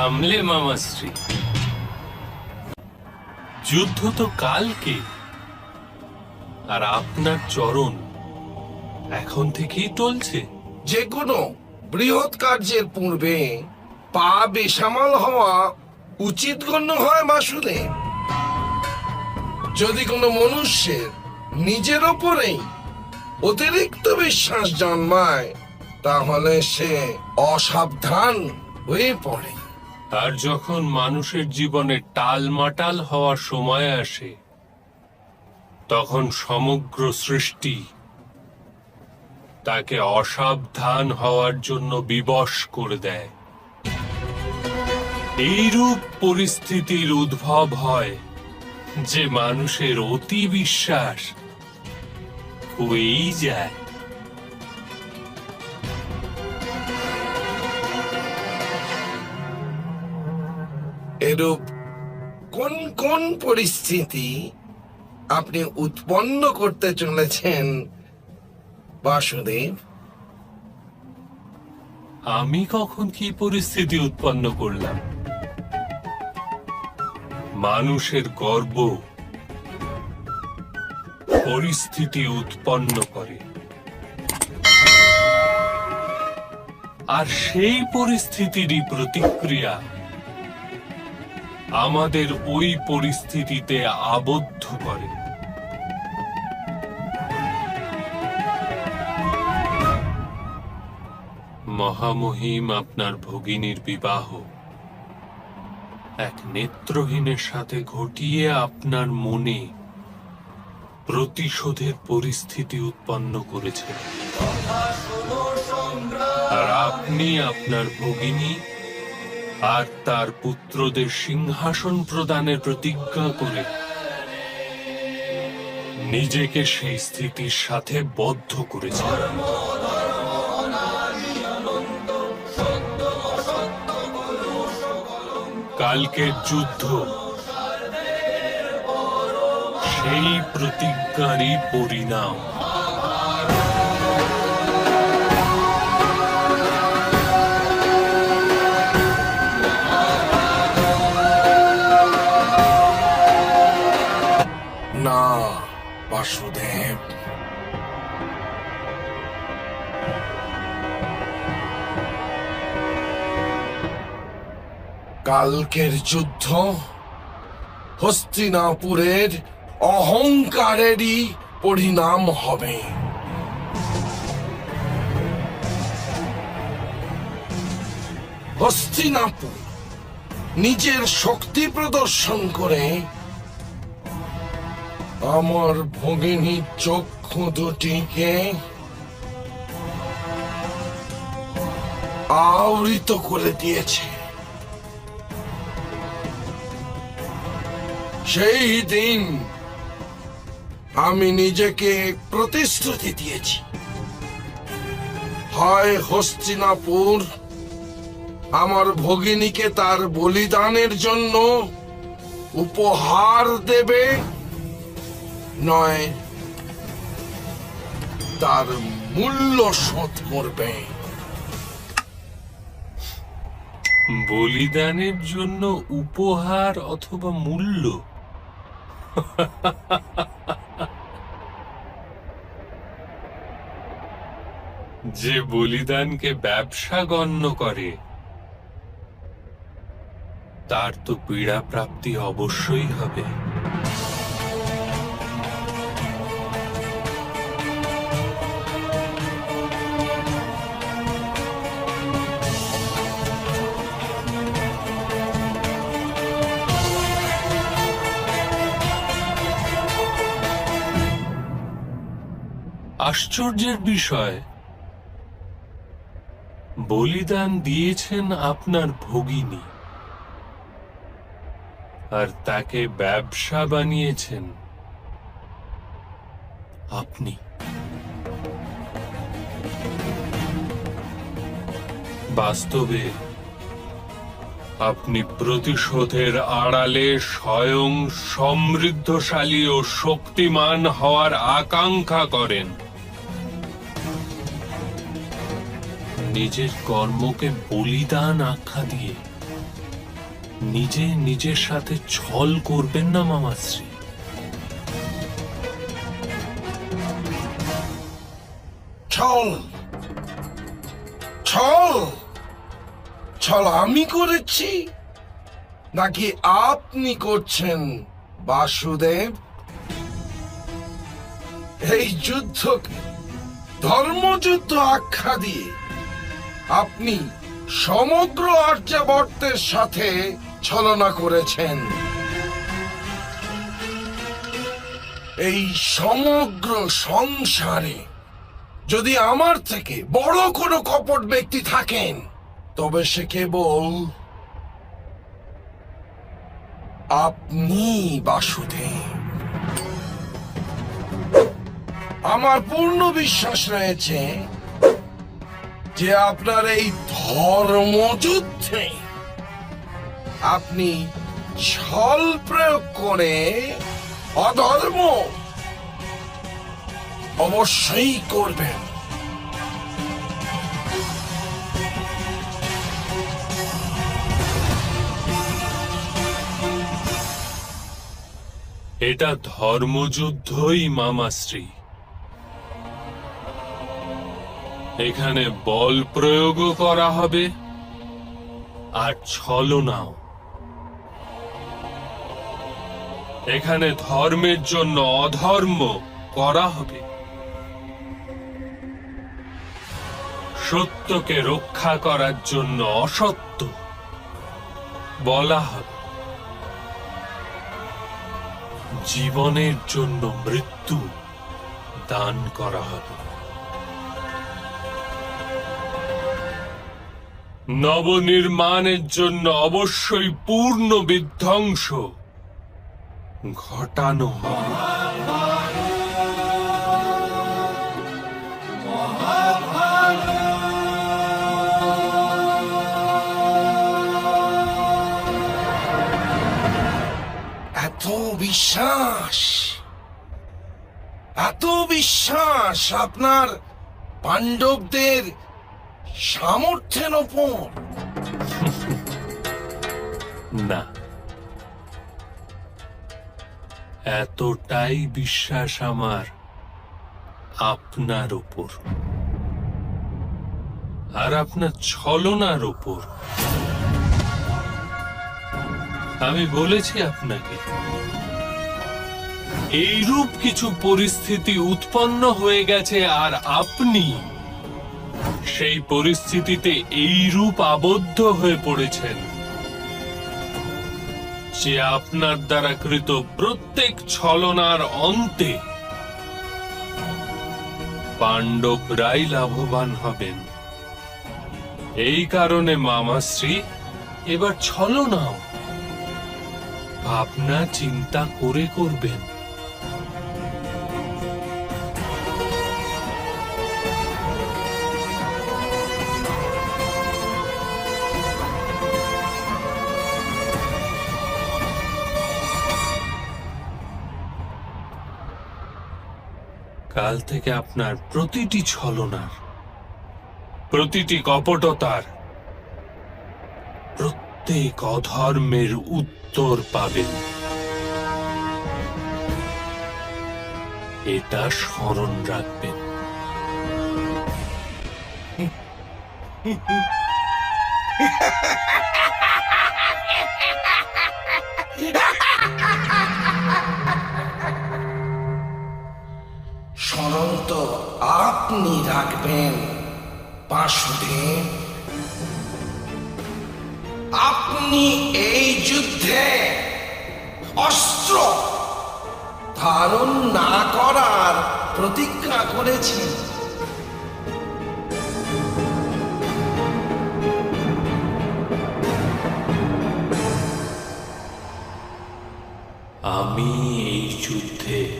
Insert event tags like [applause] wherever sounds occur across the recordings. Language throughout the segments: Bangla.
সামলে মামাশ্রী যুদ্ধ তো কালকে। আর আপনার চরণ এখন থেকেই টলছে। যে কোনো বৃহৎ কার্যের পূর্বে পা বেসামাল হওয়া উচিত গণ্য হয় বাসুদে যদি কোনো মনুষ্যের নিজের ওপরেই অতিরিক্ত বিশ্বাস জন্মায়, তাহলে সে অসাবধান হয়ে পড়ে। আর যখন মানুষের জীবনে টালমাটাল হওয়ার সময় আসে, তখন সমগ্র সৃষ্টি তাকে অসাবধান হওয়ার জন্য বিবশ করে দেয়। এইরূপ পরিস্থিতির উদ্ভব হয় যে মানুষের অতি বিশ্বাস হয়েই যায়। এরূপ কোন কোন পরিস্থিতি আপনি উৎপন্ন করতে চলেছেন, বাসুদেব? আমি কখন কি পরিস্থিতি উৎপন্ন করলাম? মানুষের গর্ব পরিস্থিতি উৎপন্ন করে। আর সেই পরিস্থিতিরই প্রতিক্রিয়া আমাদের ওই পরিস্থিতিতে আবদ্ধ করে। মহামহিম আপনার ভগিনীর বিবাহ এক নেত্রহীনের সাথে ঘটিয়ে আপনার মনে প্রতিশোধের পরিস্থিতি উৎপন্ন করেছে। আর আপনি আপনার ভগিনী আর তার পুত্রদের সিংহাসন প্রদানের প্রতিজ্ঞা করে নিজেকে সেই স্থিতির সাথে বদ্ধ করেছেন কালকের যুদ্ধ, সেই প্রতিজ্ঞারই পরিণাম। বাসুদেব। কালকের যুদ্ধ হস্তিনাপুরের অহংকারেরই পরিণাম হবে। হস্তিনাপুর নিজের শক্তি প্রদর্শন করে আমার ভগিনী চক্ষু দুটিকে আবৃত করে দিয়েছে। সেই দিন আমি নিজেকে প্রতিশ্রুতি দিয়েছি। হয় হস্তিনাপুর, আমার ভগিনীকে তার বলিদানের জন্য উপহার দেবে নয়, তার মূল্য শোধ করবে। বলিদানের জন্য উপহার অথবা মূল্য? যে বলিদানকে ব্যবসা গণ্য করে, তার তো পীড়া প্রাপ্তি অবশ্যই হবে। আশ্চর্যের বিষয়। বলিদান দিয়েছেন আপনার ভগিনী। আর তাকে ব্যবসা বানিয়েছেন আপনি। বাস্তবে আপনি প্রতিশোধের আড়ালে স্বয়ং সমৃদ্ধশালী ও শক্তিমান হওয়ার আকাঙ্ক্ষা করেন। নিজের কর্মকে বলিদান আখ্যা দিয়ে নিজে নিজের সাথে ছল করবেন না মামাশ্রী। ছল। ছল? আমি করেছি? নাকি আপনি করছেন, বাসুদেব? এই যুদ্ধকে ধর্মযুদ্ধ আখ্যা দিয়ে আপনি সমগ্র আর্যাবর্তের সাথে ছলনা করেছেন। এই সমগ্র সংসারে যদি আমার থেকে বড় কোনো কপট ব্যক্তি থাকেন, তবে সে কেবল আপনি, বাসুদেব। আমার পূর্ণ বিশ্বাস রয়েছে যে আপনার এই ধর্মযুদ্ধে আপনি ছল প্রয়োগ করে অধর্ম অবশ্যই করবেন। এটা ধর্মযুদ্ধই মামাশ্রী। এখানে বল প্রয়োগও করা হবে আর ছলনাও এখানে ধর্মের জন্য অধর্ম করা হবে। সত্যকে রক্ষা করার জন্য অসত্য বলা হবে। জীবনের জন্য মৃত্যু দান করা হবে। নবনির্মাণের জন্য অবশ্যই পূর্ণ বিধ্বংস ঘটানো এত বিশ্বাস এত বিশ্বাস আপনার পাণ্ডবদের সামর্থ্যের ওপর। না। এতটাই বিশ্বাস আমার আপনার উপর আর আপনার ছলনার উপর আমি বলেছি আপনাকে, এইরূপ কিছু পরিস্থিতি উৎপন্ন হয়ে গেছে আর আপনি সেই পরিস্থিতিতে এইরূপ আবদ্ধ হয়ে পড়েছেন যে আপনার দ্বারা কৃত প্রত্যেক ছলনার অন্তে পাণ্ডবরাই লাভবান হবেন। এই কারণে মামাশ্রী, এবার ছলনাও। ভাবনা চিন্তা করে করবেন। কাল থেকে আপনার প্রতিটি ছলনার প্রতিটি কপটতার প্রত্যেক অধর্মের উত্তর পাবেন। এটা স্মরণ রাখবেন। [laughs] স্মরণ তো আপনি রাখবেন। বাসুদেব, আপনি এই যুদ্ধে অস্ত্র ধারণ না করার প্রতিজ্ঞা করেছেন আমি এই যুদ্ধে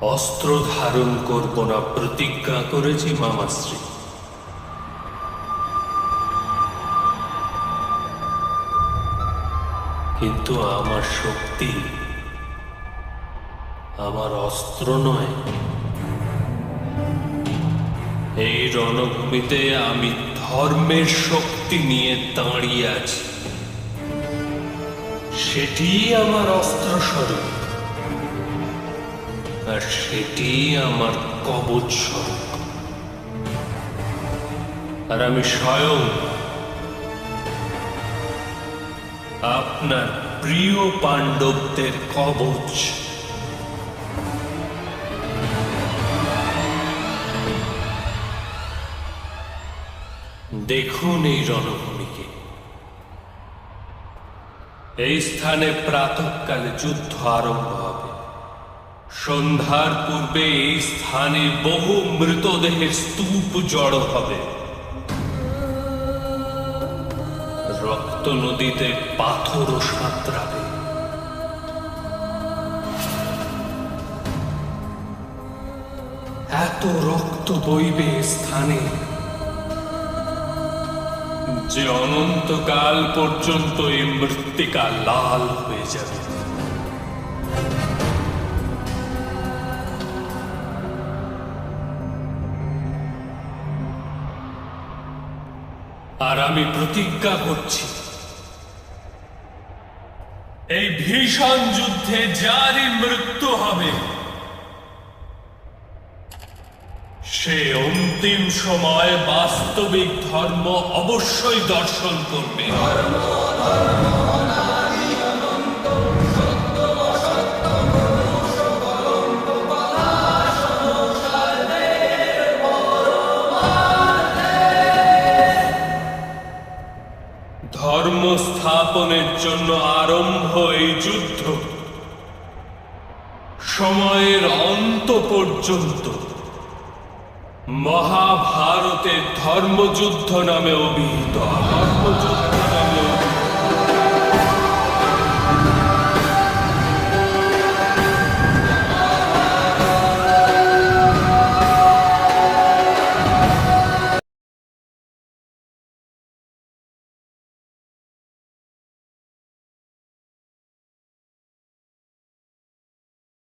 অস্ত্র ধারণ করব না, প্রতিজ্ঞা করেছি মামাশ্রী কিন্তু আমার শক্তি আমার অস্ত্র নয়। এই রণভূমিতে আমি ধর্মের শক্তি নিয়ে দাঁড়িয়ে আছি। সেটি আমার অস্ত্র স্বরূপ আর সেটি আমার কবচ স্বরূপ। আর আমি স্বয়ং আপনার প্রিয় পাণ্ডবদের কবচ। দেখুন এই রণভূমিকে। এই স্থানে প্রাতকালে যুদ্ধ আরম্ভ সন্ধ্যার পূর্বে এই স্থানে বহু মৃতদেহের স্তূপ জড়ো হবে। রক্ত নদীতে পাথরও সাঁতরাবে। এত রক্ত বইবে স্থানে যে অনন্তকাল পর্যন্ত এই মৃত্তিকা লাল হয়ে যাবে। আর আমি প্রতিজ্ঞা করছি। এই ভীষণ যুদ্ধে যারই মৃত্যু হবে, সে অন্তিম সময় বাস্তবিক ধর্ম অবশ্যই দর্শন করবে। ধর্ম জন্য আরম্ভ এই যুদ্ধ। সময়ের অন্ত পর্যন্ত মহাভারতের ধর্মযুদ্ধ নামে অভিহিত। ধর্মযুদ্ধ